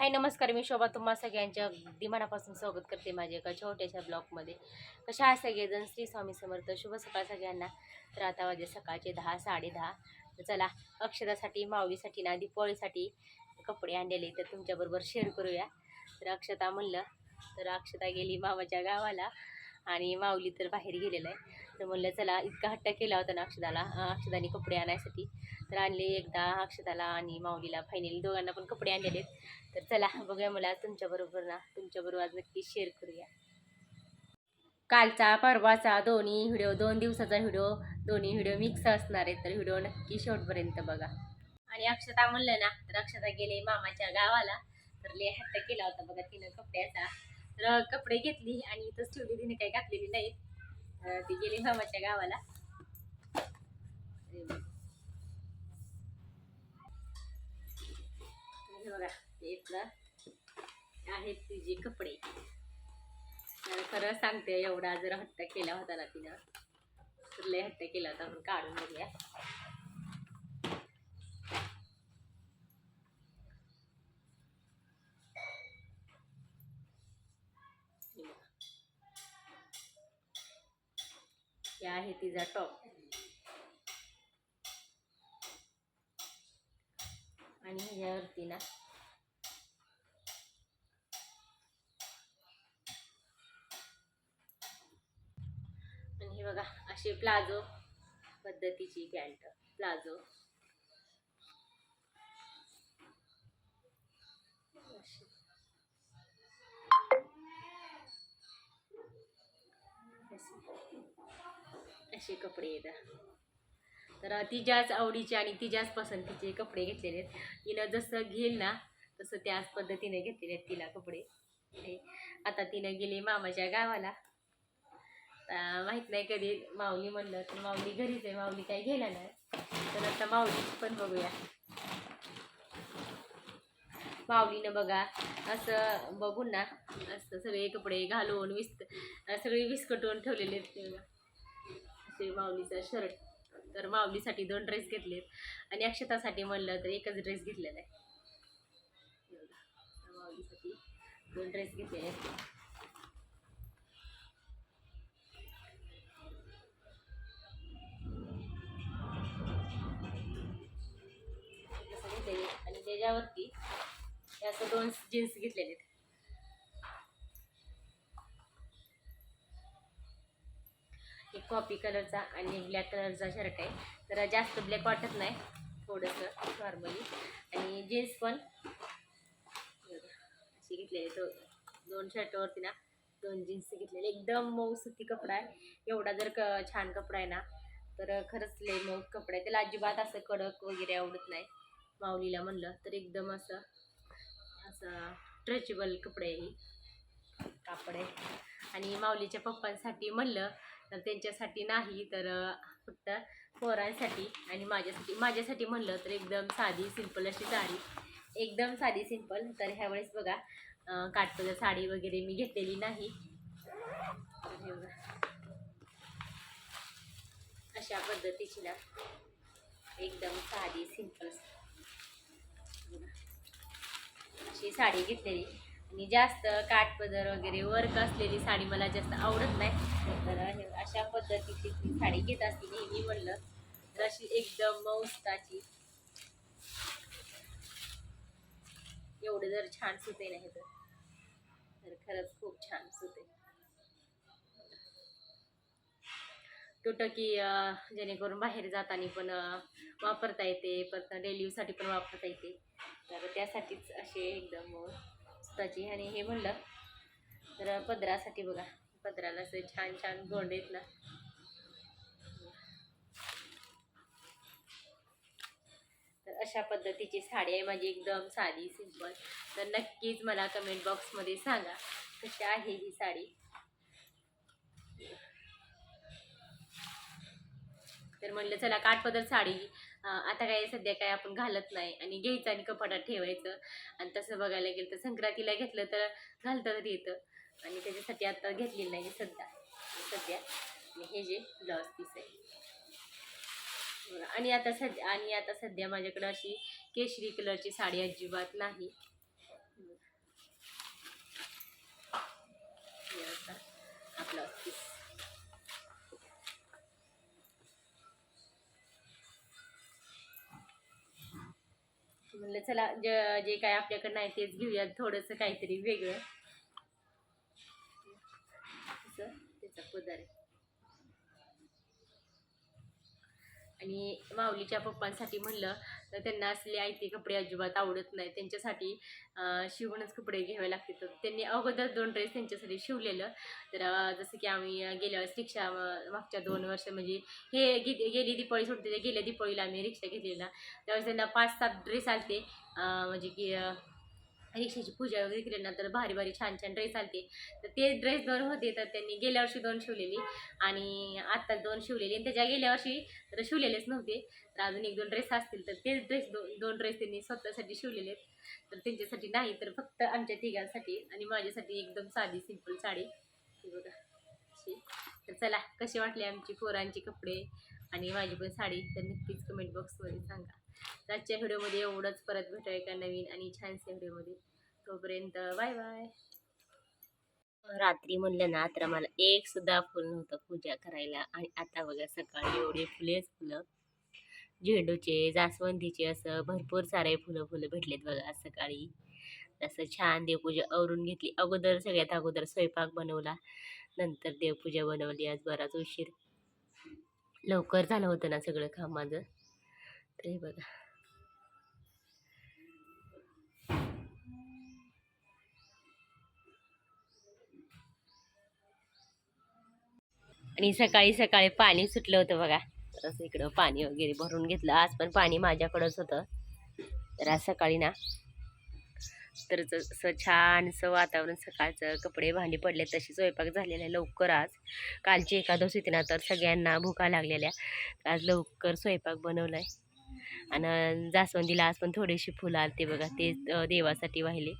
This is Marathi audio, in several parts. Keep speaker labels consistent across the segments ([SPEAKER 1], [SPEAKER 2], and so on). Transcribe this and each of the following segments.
[SPEAKER 1] हाय नमस्कार मी शोभा. तुम्हा सगळ्यांच्या अगदी मनापासून स्वागत करते माझ्या एका छोट्याशा ब्लॉगमध्ये. कशा आहे सगळेजण? श्री स्वामी समर्थ. शुभ सकाळ सगळ्यांना. तर आता वाजे सकाळचे दहा साडे दहा तर चला अक्षतासाठी माऊलीसाठी ना दीपावळीसाठी कपडे आणलेले तर तुमच्याबरोबर शेअर करूया. तर अक्षता म्हणलं तर अक्षता गेली मामाच्या गावाला आणि माऊली तर बाहेर गेलेलं आहे. तर म्हणलं चला इतका हट्टा केला होता ना अक्षताला अक्षदाने कपडे आणायसाठी. तर आणले एकदा अक्षताला आणि माऊलीला. फायनली दोघांना पण कपडे आणलेले आहेत तर चला बघूया मला तुमच्याबरोबर ना. तुमच्याबरोबर आज नक्की शेअर करूया. कालचा परवाचा दोन्ही व्हिडिओ दोन दिवसाचा व्हिडिओ दोन्ही व्हिडिओ मिक्स असणार आहेत. तर व्हिडिओ नक्की शेवटपर्यंत बघा. आणि अक्षता म्हणलं ना तर अक्षता गेले मामाच्या गावाला. तर ले हट्ट केला होता बघा तिनं कपड्याचा. तर कपडे घेतली आणि इथंच ठेवली तिने काही घातलेली नाही ती गेली मामाच्या गावाला. हे बघा इथलं आहेत तिचे कपडे. तर खरं सांगते एवढा जर हट्ट केला होता ना तिनं तर लय हट्ट केला होता म्हणून काढून बघूया. या हे आहे तिचा टॉप आणि ह्याच्यावरती ना. आणि हे बघा असे प्लाझो पद्धतीची पॅन्ट प्लाझो. असे- असे कपडे येतात तर तिच्याच आवडीचे आणि तिच्याच पसंतीचे कपडे घेतलेले आहेत. तिनं जसं घेईल ना तसं त्याच पद्धतीने घेतलेले आहेत तिला कपडे. हे आता तिनं गेली मामाच्या गावाला. माहीत नाही कधी माऊली म्हणलं तर माऊली घरीच आहे माऊली काही गेला नाही. तर आता माऊली पण बघूया. माऊलीनं बघा असं बघून ना असं सगळे कपडे घालून विस्क सगळे विस्कटून ठेवलेले आहेत. माऊलीचा शर्ट. तर माऊलीसाठी दोन ड्रेस घेतलेत. आणि अक्षतासाठी म्हणलं तर एकच ड्रेस घेतलेला आहे. माऊलीसाठी दोन ड्रेस घेतलेले आहेत. आणि त्याच्यावरती हे असं दोन जीन्स घेतलेले आहेत. कॉपी कलरचा आणि ब्लॅक कलरचा शर्ट आहे. तर जास्त ब्लॅक वाटत नाही थोडंसं नॉर्मली आणि जीन्स पण. अशी घेतलेली तो दोन शर्टवरती ना दोन जीन्स घेतलेले. एकदम मऊ सुती कपडा आहे. एवढा जर क छान कपडा आहे ना तर खरंच लय मऊ कपडा आहे. त्याला अजिबात असं कडक वगैरे आवडत नाही. माऊलीला म्हणलं तर एकदम असं असं स्ट्रेचेबल कपडे आहे कापड आहे. आणि माऊलीच्या पप्पांसाठी म्हणलं तर त्यांच्यासाठी नाही तर फक्त पोरांसाठी आणि माझ्यासाठी माझ्यासाठी म्हणलं तर एकदम साधी सिंपल अशी साडी. एकदम साधी सिंपल तर ह्यावेळेस बघा काटपदर साडी वगैरे मी घेतलेली नाही. अशा पद्धतीची ना एकदम साधी सिंपल अशी साडी घेतलेली. आणि जास्त काठपदर वगैरे वर्क असलेली साडी मला जास्त आवडत नाही. तर हे अशा पद्धतीची ती साडी घेत असते नेहमी म्हणलं. तर अशी एकदम मौस्ताची एवढं जर छान सुते नाही तर. तर खरंच खूप छान सुते. टोटकी जेणेकरून बाहेर जाताना पण वापरता येते. परत डेली यूजसाठी पण वापरता येते. तर त्यासाठीच असे एकदम मस्ताची. आणि हे म्हणलं तर पदरासाठी बघा. पदराला असे छान छान गोंड आहेत ना. तर अशा पद्धतीची साडी आहे माझी एकदम साधी सिंपल तर नक्कीच मला कमेंट बॉक्समध्ये सांगा कशी आहे ही साडी. तर म्हणलं चला काठपदर साडी आता काय सध्या काय आपण घालत नाही आणि घ्यायचं आणि कपाटात ठेवायचं. आणि तसं बघायला गेलं तर संक्रांतीला घेतलं तर घालता तरी येतं आणि त्याच्यासाठी आता घेतलेलं नाही सध्या. सध्या. हे जे ब्लाऊज पीस आहे. आणि आता सध्या आणि आता सध्या माझ्याकडे अशी केशरी कलरची साडी अजिबात नाही. असा आपला पीस म्हणलं चला जे जे काय आपल्याकडे नाही तेच घेऊया थोडंसं काहीतरी वेगळं. असं त्याचा पदार आहे आणि माऊलीच्या पप्पांसाठी म्हणलं तर त्यांना असले आयते कपडे अजिबात आवडत नाही. त्यांच्यासाठी शिवूनच कपडे घ्यावे लागते तर त्यांनी अगोदर दोन ड्रेस त्यांच्यासाठी शिवलेलं. तर जसं की आम्ही गेल्या वेळेस रिक्षा मागच्या दोन वर्ष म्हणजे हे गे गेली दिपाळी सोडते गेल्या दिपाळीला आम्ही रिक्षा घेतलेला. त्यावेळेस त्यांना पाच सात ड्रेस आलते. म्हणजे की रिक्षाची पूजा वगैरे केल्यानंतर भारी भारी छान छान ड्रेस आलते. तर ते ड्रेस दोन होते तर त्यांनी गेल्या वर्षी दोन शिवलेली आणि आत्ता दोन शिवलेली. आणि त्याच्या गेल्या वर्षी तर शिवलेलेच नव्हते. तर अजून एक दोन ड्रेस असतील तर ते ड्रेस दोन दोन ड्रेस त्यांनी स्वतःसाठी शिवलेले आहेत. तर त्यांच्यासाठी नाही तर फक्त आमच्या तिघांसाठी आणि माझ्यासाठी एकदम साधी सिंपल साडी. बघा. तर चला कसे वाटले आमची पोरांचे कपडे आणि माझी पण साडी तर नक्कीच कमेंट बॉक्समध्ये सांगा. आजच्या व्हिडिओमध्ये एवढंच. परत भेटू एका नवीन आणि छानशा व्हिडिओमध्ये. तोपर्यंत बाय बाय. रात्री म्हणलं ना तर मला एक सुद्धा फुल नव्हतं पूजा करायला. आणि आता बघा सकाळी एवढे फुलेच फुलं. झेंडूचे जास्वंदीचे असं भरपूर सारे फुलं फुलं भेटलेत बघा आज सकाळी. असं छान देवपूजा आवरून घेतली. अगोदर सगळ्यात अगोदर स्वयंपाक बनवला. नंतर देवपूजा बनवली आज बराच उशीर. लवकर झालं होतं ना सगळं काम माझं. तर हे बघा. आणि सकाळी सकाळी पाणी सुटलं होतं बघा. तर असं इकडं पाणी वगैरे भरून घेतलं. आज पण पाणी माझ्याकडंच होतं. तर आज सकाळी ना तर जसं असं वातावरण सकाळचं कपडे भांडी पडले तशी स्वयंपाक झालेला आहे लवकर आज. कालची एकादश होती ना तर सगळ्यांना भुका लागलेल्या. आज लवकर स्वयंपाक बनवला आहे आणि जास्वंदीला आज पण थोडीशी फुलं आलते बघा ते देवासाठी वाहिले.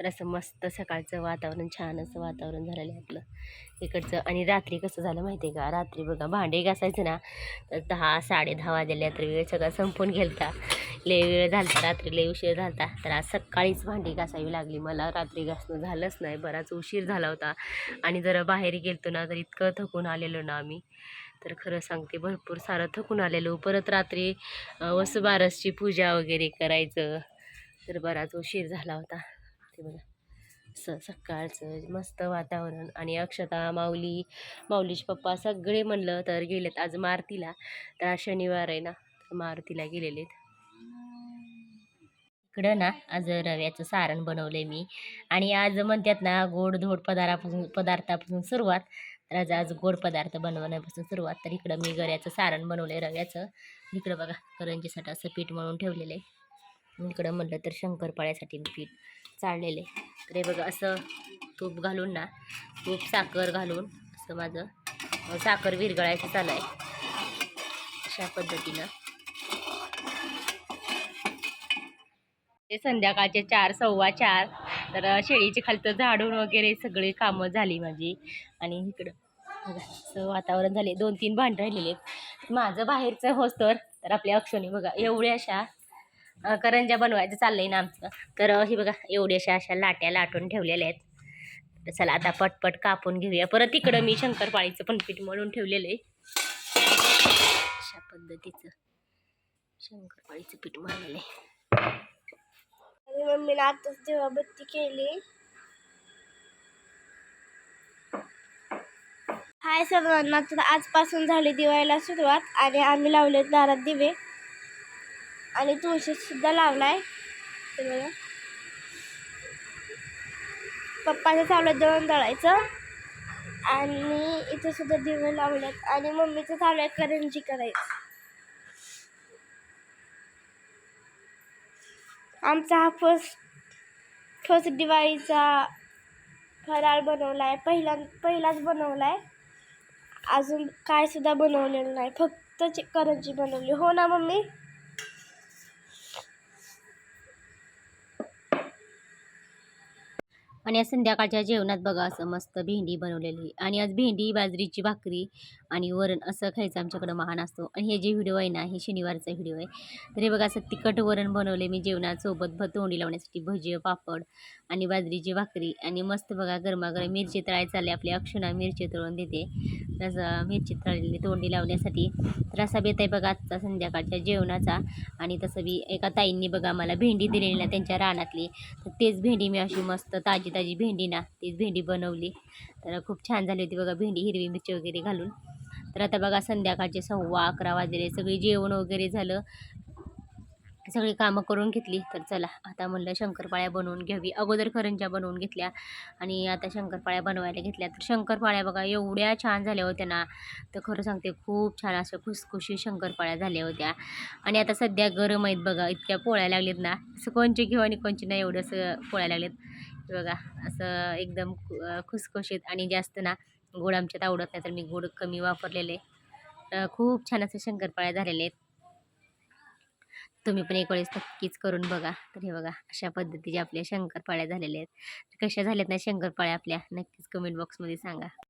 [SPEAKER 1] तर असं मस्त सकाळचं वातावरण छान असं वातावरण झालेलं आहे आपलं. इकडचं आणि रात्री कसं झालं माहिती आहे का? रात्री बघा भांडे घासायचं ना तर दहा साडे दहा वाजले तर वेळ सगळा संपून गेलता. लय वेळ झालता रात्री लय उशीर झालता. तर आज सकाळीच भांडी घासावी लागली मला. रात्री घासणं झालंच नाही बराच उशीर झाला होता. आणि जरा बाहेर गेलतो ना तर इतकं थकून आलेलो ना आम्ही. तर खरं सांगते भरपूर सारं थकून आलेलो. परत रात्री अं, वसुबारसची पूजा वगैरे करायचं. तर बराच उशीर झाला होता. ते बघा. स सकाळचं म्हणजे मस्त वातावरण. आणि अक्षता माऊली माऊलीचे पप्पा सगळे म्हणलं तर गेलेत आज मारुतीला. तर आज शनिवार आहे ना तर मारुतीला गेलेले इकडं ना आज रव्याचं सारण बनवलं मी. आणि आज म्हणतात ना गोड धोड पदार्थापासून पदार्थापासून सुरुवात. तर आज आज गोड पदार्थ बनवण्यापासून सुरुवात. तर इकडं मी गऱ्याचं सारण बनवलं आहे रव्याचं. इकडं बघा करंजीसाठी असं पीठ म्हणून ठेवलेलं आहे. इकडं म्हणलं तर शंकरपाळ्यासाठी पीठ चाललेलं आहे तर हे बघा असं तूप घालून ना तूप साखर घालून असं माझं साखर विरघळायचं चालू आहे. अशा पद्धतीनं. ते संध्याकाळचे चार सव्वा चार. तर शेळीची खालतं झाडून वगैरे सगळी कामं झाली माझी. आणि इकडं असं वातावरण झाले दोन तीन भांड राहिलेले आहेत. माझं बाहेरचं होस्तर तर आपल्या अक्षोनी बघा एवढ्या अशा करंजा करंज्या बनवायचं चाललंय ना आमचं. तर हे बघा एवढ्याशा अशा अशा लाट्या लाटून ठेवलेल्या आहेत. तर चला आता पटपट कापून घेऊया. परत इकडं मी शंकरपाळीचं पण पीठ मळून ठेवलेलं आहे. अशा पद्धतीचं शंकरपाळीचं पीठ मळलेलं आहे.
[SPEAKER 2] आणि मम्मीने आताच देवाबत्ती केली. हाय सर्वांना तर आजपासून झाली दिवाळीला सुरुवात आणि आम्ही लावले दारात दिवे. आणि तुळशीसुद्धा लावला आहे ते बघा. पप्पाने चालू दळण दळायचं. आणि इथे सुद्धा दिवे लावलेत. आणि मम्मीचं चालू आहे करंजी करायचं. आमचा हा फर्स्ट फर्स्ट दिवाळीचा फराळ बनवला आहे पहिला पहिलाच बनवला आहे अजून काय सुद्धा बनवलेलं नाही. फक्त करंजी बनवली. हो ना मम्मी?
[SPEAKER 1] आणि आज संध्याकाळच्या जेवणात बघा असं मस्त भेंडी बनवलेली. आणि आज भेंडी बाजरीची भाकरी आणि वरण असं खायचं आमच्याकडं महान असतो. आणि हे जे व्हिडिओ आहे ना हे शनिवारचा व्हिडिओ आहे. तर हे बघा असं तिखट वरण बनवले मी जेवणासोबत भ तोंडी लावण्यासाठी भजी पापड आणि बाजरीची भाकरी. आणि मस्त बघा गरमागरम मिरची तळाय चालले आपली अक्षणा मिरची तळून देते. तसं मिरची तळलेली तोंडी लावण्यासाठी तर असा बेत आहे बघा आजचा संध्याकाळच्या जेवणाचा. आणि तसं बी एका ताईंनी बघा मला भेंडी दिलेली ना त्यांच्या रानातली. तर तेच भेंडी मी अशी मस्त ताजी ताजी भेंडी ना तीच भेंडी बनवली. तर खूप छान झाली होती बघा भेंडी हिरवी मिरची वगैरे घालून. तर आता बघा संध्याकाळचे सव्वा अकरा वाजले सगळे जेवण वगैरे झालं. सगळी कामं करून घेतली तर चला आता म्हणलं शंकरपाळ्या बनवून घ्यावी. अगोदर करंज्या बनवून घेतल्या आणि आता शंकरपाळ्या बनवायला घेतल्या. तर शंकरपाळ्या बघा एवढ्या छान झाल्या होत्या ना. तर खरं सांगते खूप छान अशा खुसखुशी शंकरपाळ्या झाल्या होत्या. आणि आता सध्या गरम आहेत बघा इतक्या पोळ्या लागलेत ना. असं कोणचे घेऊ आणि कोणचे नाही एवढं असं पोळ्या लागलेत बघा असं एकदम खुसखुशीत आणि जास्त ना गोड आमच्यात आवडत नाही तर मी गोड कमी वापरलेले. खूप छान असे शंकरपाळ्या झालेले आहेत. तुम्ही पण एक वेळेस नक्कीच करून बघा. तर हे बघा अशा पद्धतीचे आपल्या शंकरपाळ्या झालेल्या आहेत. कशा झाल्यात ना शंकरपाळ्या आपल्या? नक्कीच कमेंट बॉक्समध्ये सांगा.